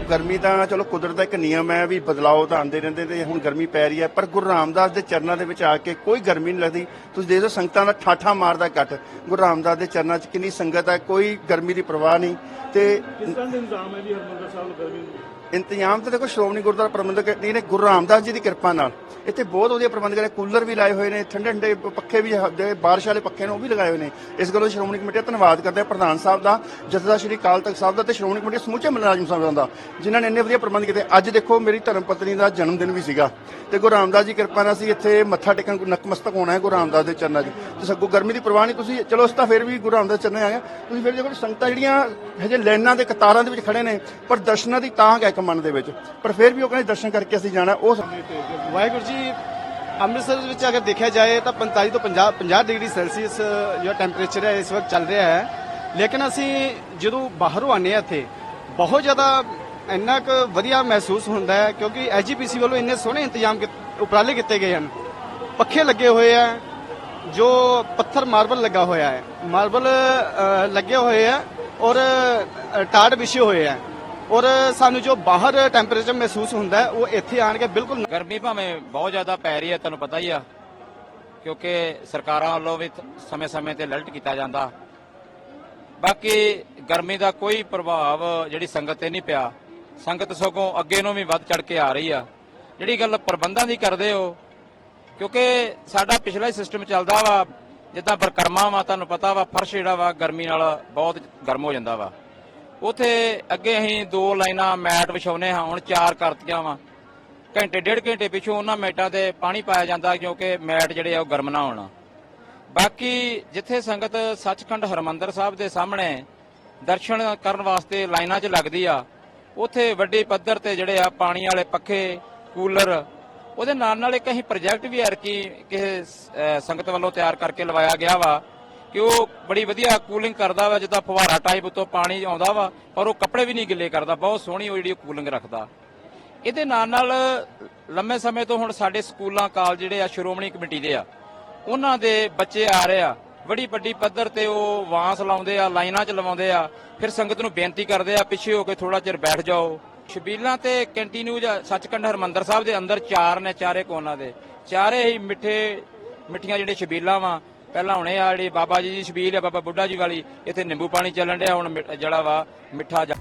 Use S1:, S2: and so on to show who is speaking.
S1: ਦੇਖੋ ਗਰਮੀ ਤਾਂ ਚਲੋ ਕੁਦਰਤ ਦਾ ਇੱਕ ਨਿਯਮ ਹੈ ਵੀ ਬਦਲਾਅ ਤਾਂ ਆਉਂਦੇ ਰਹਿੰਦੇ ਤੇ ਹੁਣ ਗਰਮੀ ਪੈ ਰਹੀ ਹੈ ਪਰ ਗੁਰੂ ਰਾਮਦਾਸ ਦੇ ਚਰਨਾਂ ਦੇ ਵਿੱਚ ਆ ਕੇ ਕੋਈ ਗਰਮੀ ਨਹੀਂ ਲੱਗਦੀ। ਤੁਸੀਂ ਦੇਖੋ ਸੰਗਤਾਂ ਦਾ ਠਾਠਾ ਮਾਰਦਾ ਇਕੱਠ। ਗੁਰੂ ਰਾਮਦਾਸ ਦੇ ਚਰਨਾਂ 'ਚ ਕਿੰਨੀ ਸੰਗਤ ਹੈ ਕੋਈ ਗਰਮੀ ਦੀ ਪਰਵਾਹ ਨਹੀਂ। ਤੇ
S2: ਕਿਸ ਤਰ੍ਹਾਂ ਦੇ ਇੰਤਜ਼ਾਮ ਹੈ ਜੀ ਹਰਮੰਦਰ ਸਾਹਿਬ ਗਰਮੀ ਨੂੰ?
S1: ਇੰਤਜ਼ਾਮ ਤਾਂ ਦੇਖੋ ਸ਼੍ਰੋਮਣੀ ਗੁਰਦੁਆਰਾ ਪ੍ਰਬੰਧਕ ਕਮੇਟੀ ਨੇ ਗੁਰੂ ਰਾਮਦਾਸ ਜੀ ਦੀ ਕਿਰਪਾ ਨਾਲ। ਇੱਥੇ ਬਹੁਤ ਵਧੀਆ ਪ੍ਰਬੰਧ ਕਰੇ ਕੂਲਰ ਵੀ ਲਾਏ ਹੋਏ ਨੇ ਠੰਡੇ ਠੰਡੇ ਪੱਖੇ ਵੀ ਦੇ ਬਾਰਿਸ਼ ਵਾਲੇ ਪੱਖੇ ਨੇ ਉਹ ਵੀ ਲਗਾਏ ਹੋਏ ਨੇ। ਇਸ ਗੱਲੋਂ ਸ਼੍ਰੋਮਣੀ ਕਮੇਟੀ ਦਾ ਧੰਨਵਾਦ ਕਰਦੇ ਹਾਂ। ਪ੍ਰਧਾਨ ਸਾਹਿਬ ਦਾ ਜਥੇਦਾਰ ਸ਼੍ਰੀ ਕਾਲ ਤਖਤ ਸਾਹਿਬ ਦਾ ਤੇ ਸ਼੍ਰੋਮਣੀ ਕਮੇਟੀ ਸਮੁੱਚੇ ਮੁਲਾਜ਼ਮ ਸਾਹਿਬਾਂ ਦਾ। ਜਿਨ੍ਹਾਂ ਨੇ ਇੰਨੇ ਵਧੀਆ ਪ੍ਰਬੰਧ ਕੀਤੇ। ਅੱਜ ਦੇਖੋ, ਮੇਰੀ ਧਰਮ ਪਤਨੀ ਦਾ ਜਨਮ ਦਿਨ ਵੀ ਸੀਗਾ। ਤੇ ਗੁਰੂ ਰਾਮਦਾਸ ਜੀ ਕਿਰਪਾ ਨਾਲ ਅਸੀਂ ਇੱਥੇ ਮੱਥਾ ਟੇਕਣ ਨਕਮਸਤਕ ਹੋਣਾ ਹੈ ਗੁਰੂ ਰਾਮਦਾਸ ਦੇ ਚਰਨਾਂ 'ਚ। ਤੇ ਸਗੋਂ ਗਰਮੀ ਦੀ ਪਰਵਾਹ ਨਹੀਂ, ਤੁਸੀਂ ਚਲੋ ਅਸੀਂ ਤਾਂ ਫਿਰ ਵੀ ਗੁਰੂ ਰਾਮਦਾਸ ਚਰਨਾਂ ਆਏ ਆ ਤੁਸੀਂ ਫਿਰ ਦੇਖੋ, ਸੰਗਤਾਂ ਜਿਹੜੀਆਂ ਹਜੇ ਲਾਈਨਾਂ ਦੇ ਕਤਾਰਾਂ ਦੇ ਵਿੱਚ ਖੜੇ ਨੇ, ਪਰ ਦਰਸ਼ਨਾਂ ਦੀ ਤਾਂ ਹੈ ਇੱਕ ਮਨ ਦੇ ਵਿੱਚ। ਪਰ ਫਿਰ ਵੀ ਉਹ ਕਹਿੰਦੇ ਦਰਸ਼ਨ ਕਰਕੇ ਅਸੀਂ ਜਾਣਾ, ਉਹ ਸਮੇਂ
S3: ਵਾਹਿਗੁਰੂ ਜੀ, ਅੰਮ੍ਰਿਤਸਰ ਵਿੱਚ ਅਗਰ ਦੇਖਿਆ ਜਾਏ ਤਾਂ 45 ਤੋਂ 50 50 ਡਿਗਰੀ ਸੈਲਸੀਅਸ ਜੋ ਟੈਂਪਰੇਚਰ ਹੈ, ਇਸ ਵਕਤ ਚੱਲ ਰਿਹਾ ਹੈ। ਲੇਕਿਨ ਅਸੀਂ ਜਦੋਂ ਬਾਹਰੋਂ ਆਨੇ ਆ ਇੱਥੇ, ਬਹੁਤ ਜ਼ਿਆਦਾ ਇੰਨਾ ਕੁ ਵਧੀਆ ਮਹਿਸੂਸ ਹੁੰਦਾ ਹੈ ਕਿਉਂਕਿ ਐਜੀਪੀਸੀ ਵੱਲੋਂ ਇੰਨੇ ਸੋਹਣੇ ਇੰਤਜ਼ਾਮ ਕੀਤ- ਉਪਰਾਲੇ ਕੀਤੇ ਗਏ ਹਨ। ਪੱਖੇ ਲੱਗੇ ਹੋਏ ਆ ਜੋ ਪੱਥਰ ਮਾਰਬਲ ਲੱਗਾ ਹੋਇਆ ਹੈ। ਮਾਰਬਲ ਲੱਗੇ ਹੋਏ ਆ ਔਰ ਅ, ਟਾੜ ਵਿਛੇ ਹੋਏ ਆ ਔਰ ਸਾਨੂੰ ਜੋ ਬਾਹਰ ਟੈਂਪਰੇਚਰ ਮਹਿਸੂਸ ਹੁੰਦਾ ਉਹ ਇੱਥੇ ਆਣ ਕੇ ਬਿਲਕੁਲ
S4: ਗਰਮੀ ਭਾਵੇਂ ਬਹੁਤ ਜ਼ਿਆਦਾ ਪੈ ਰਹੀ ਹੈ ਤੁਹਾਨੂੰ ਪਤਾ ਹੀ ਆ ਕਿਉਂਕਿ ਸਰਕਾਰਾਂ ਵੱਲੋਂ ਵੀ ਸਮੇਂ-ਸਮੇਂ ਤੇ ਅਲਰਟ ਕੀਤਾ ਜਾਂਦਾ। ਬਾਕੀ ਗਰਮੀ ਦਾ ਕੋਈ ਪ੍ਰਭਾਵ ਜਿਹੜੀ ਸੰਗਤ ਤੇ ਨਹੀਂ ਪਿਆ। ਸੰਗਤ ਸਗੋਂ ਅੱਗੇ ਨੂੰ ਵੀ ਵੱਧ ਚੜ ਕੇ ਆ ਰਹੀ ਆ। ਜਿਹੜੀ ਗੱਲ ਪ੍ਰਬੰਧਾਂ ਦੀ ਕਰਦੇ ਹੋ, ਕਿਉਂਕਿ ਸਾਡਾ ਪਿਛਲਾ ਹੀ ਸਿਸਟਮ ਚੱਲਦਾ ਵਾ, ਜਿੱਦਾਂ ਪ੍ਰਕਰਮਾ ਵਾ, ਤੁਹਾਨੂੰ ਪਤਾ ਵਾ, ਫਰਸ਼ ਜਿਹੜਾ ਵਾ, ਗਰਮੀ ਨਾਲ ਬਹੁਤ ਗਰਮ ਹੋ ਜਾਂਦਾ ਵਾ। ਉਥੇ ਅੱਗੇ ਅਸੀਂ ਦੋ ਲਾਈਨਾਂ ਮੈਟ ਵਿਛਾਉਨੇ ਹਾਂ, ਹੁਣ ਚਾਰ ਕਰਤੀਆਂ ਵਾ। ਘੰਟੇ, ਡੇਢ ਘੰਟੇ ਪਿਛੋਂ ਉਹਨਾਂ ਮੈਟਾਂ ਤੇ ਪਾਣੀ ਪਾਇਆ ਜਾਂਦਾ, ਕਿਉਂਕਿ ਮੈਟ ਜਿਹੜੇ ਆ ਉਹ ਗਰਮ ਨਾ ਹੋਣ। ਬਾਕੀ ਜਿੱਥੇ ਸੰਗਤ ਸੱਚਖੰਡ ਹਰਮੰਦਰ ਸਾਹਿਬ ਦੇ ਸਾਹਮਣੇ ਦਰਸ਼ਨ ਕਰਨ ਵਾਸਤੇ ਲਾਈਨਾਂ 'ਚ ਲੱਗਦੀ ਆ ਉੱਥੇ ਵੱਡੇ ਪੱਧਰ ਤੇ ਜਿਹੜੇ ਆ ਪਾਣੀ ਵਾਲੇ ਪੱਖੇ, ਕੂਲਰ, ਉਹਦੇ ਨਾਲ ਨਾਲ ਇੱਕ ਅਸੀਂ ਪ੍ਰੋਜੈਕਟ ਵੀ ਹੈ ਕਿਸੇ ਸੰਗਤ ਵੱਲੋਂ ਤਿਆਰ ਕਰਕੇ ਲਵਾਇਆ ਗਿਆ ਵਾ ਕਿ ਉਹ ਬੜੀ ਵਧੀਆ ਕੂਲਿੰਗ ਕਰਦਾ ਵਾ, ਜਿੱਦਾਂ ਫੁਹਾਰਾ ਟਾਈਪ ਉੱਤੋਂ ਪਾਣੀ ਆਉਂਦਾ ਵਾ, ਪਰ ਉਹ ਕੱਪੜੇ ਵੀ ਨਹੀਂ ਗਿੱਲੇ ਕਰਦਾ, ਬਹੁਤ ਸੋਹਣੀ ਉਹ ਜਿਹੜੀ ਕੂਲਿੰਗ ਰੱਖਦਾ। ਇਹਦੇ ਨਾਲ ਨਾਲ ਲੰਮੇ ਸਮੇਂ ਤੋਂ ਹੁਣ ਸਾਡੇ ਸਕੂਲਾਂ, ਕਾਲਜ ਜਿਹੜੇ ਆ, ਸ਼੍ਰੋਮਣੀ ਕਮੇਟੀ ਦੇ ਆ, ਉਹਨਾਂ ਦੇ ਬੱਚੇ ਆ ਰਹੇ ਆ। ਬੜੀ ਵੱਡੀ ਪੱਧਰ ਤੇ ਉਹ ਵਾਂਸ ਲਾਉਂਦੇ ਆ, ਲਾਈਨਾਂ 'ਚ ਲਵਾਉਂਦੇ ਆ, ਫਿਰ ਸੰਗਤ ਨੂੰ ਬੇਨਤੀ ਕਰਦੇ ਆ, ਪਿੱਛੇ ਹੋ ਕੇ ਥੋੜਾ ਚਿਰ ਬੈਠ ਜਾਓ। ਸ਼ਬੀਲਾਂ ਤੇ ਕੰਟੀਨਿਊ ਸੱਚਖੰਡ ਹਰਮੰਦਰ ਸਾਹਿਬ ਦੇ ਅੰਦਰ ਚਾਰ ਨੇ, ਚਾਰੇ ਕੋਨਾਂ ਦੇ। ਚਾਰੇ ਹੀ ਮਿੱਠੇ, ਮਿੱਠੀਆਂ ਜਿਹੜੇ ਸ਼ਬੀਲਾਂ ਵਾ। ਪਹਿਲਾਂ ਹੁਣੇ ਆ ਜਿਹੜੀ ਬਾਬਾ ਜੀ ਦੀ ਸ਼ਬੀਲ ਆ, ਬਾਬਾ ਬੁੱਢਾ ਜੀ ਵਾਲੀ, ਇੱਥੇ ਨਿੰਬੂ ਪਾਣੀ ਚੱਲਣ ਡਿਆ, ਹੁਣ ਮਿ- ਜਿਹੜਾ ਵਾ, ਮਿੱਠਾ ਜਾ-